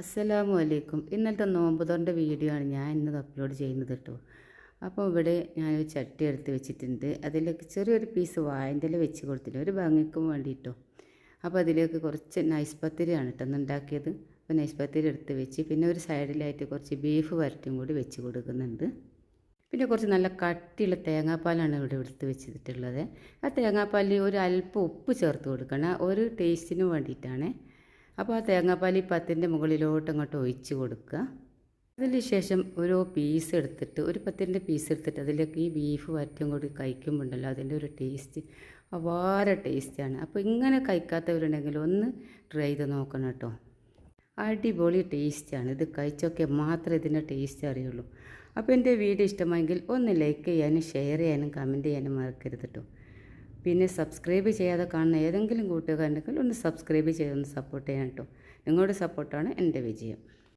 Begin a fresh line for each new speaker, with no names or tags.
അസ്സലാമു അലൈക്കും. ഇന്നലത്തെ നോമ്പുതൊണ്ട വീഡിയോ ആണ് ഞാൻ ഇന്നത് അപ്ലോഡ് ചെയ്യുന്നത് കേട്ടോ അപ്പോൾ ഇവിടെ ഞാനൊരു ചട്ടി എടുത്ത് വെച്ചിട്ടുണ്ട്. അതിലേക്ക് ചെറിയൊരു പീസ് വായന്റെ വെച്ച് കൊടുത്തില്ല ഒരു ഭംഗിക്കും വേണ്ടിയിട്ടോ അപ്പോൾ അതിലേക്ക് കുറച്ച് നൈസ് പത്തിരിയാണ് കേട്ടോ ഉണ്ടാക്കിയത്. അപ്പോൾ നൈസ് പത്തിരി എടുത്ത് വെച്ച് പിന്നെ ഒരു സൈഡിലായിട്ട് കുറച്ച് ബീഫ് വരട്ടിയും കൂടി വെച്ച് കൊടുക്കുന്നുണ്ട്. പിന്നെ കുറച്ച് നല്ല കട്ടിയുള്ള തേങ്ങാപ്പാലാണ് ഇവിടെ എടുത്ത് വെച്ചിട്ടുള്ളത്. ആ തേങ്ങാപ്പാലിൽ ഒരു അല്പം ഉപ്പ് ചേർത്ത് കൊടുക്കണം. ഒരു ടേസ്റ്റിന് വേണ്ടിയിട്ടാണ്. അപ്പോൾ ആ തേങ്ങാപ്പാൽ ഈ പത്തിന്റെ മുകളിലോട്ട് അങ്ങോട്ട് ഒഴിച്ച് കൊടുക്കുക. അതിന് ശേഷം ഓരോ പീസ് എടുത്തിട്ട് ഒരു പത്തിന്റെ പീസ് എടുത്തിട്ട് അതിലേക്ക് ഈ ബീഫ് വറ്റും കൂടി കഴിക്കുമ്പോണ്ടല്ലോ അതിന്റെ ഒരു ടേസ്റ്റ് വളരെ ടേസ്റ്റാണ് അപ്പോൾ ഇങ്ങനെ കഴിക്കാത്തവരുണ്ടെങ്കിൽ ഒന്ന് ട്രൈ ചെയ്ത് നോക്കണം കേട്ടോ. അടിപൊളി ടേസ്റ്റാണ് ഇത് കഴിച്ചൊക്കെ മാത്രമേ ഇതിന്റെ ടേസ്റ്റ് അറിയുള്ളൂ. അപ്പോൾ എന്റെ വീഡിയോ ഇഷ്ടമെങ്കിൽ ഒന്ന് ലൈക്ക് ചെയ്യാനും ഷെയർ ചെയ്യാനും കമന്റ് ചെയ്യാനും മറക്കരുത് കേട്ടോ. പിന്നെ സബ്സ്ക്രൈബ് ചെയ്യാതെ കാണുന്ന ഏതെങ്കിലും കൂട്ടുകാരുണ്ടെങ്കിൽ ഒന്ന് സബ്സ്ക്രൈബ് ചെയ്തൊന്ന് സപ്പോർട്ട് ചെയ്യാൻ കേട്ടോ. നിങ്ങളുടെ സപ്പോർട്ടാണ് എന്റെ വിജയം.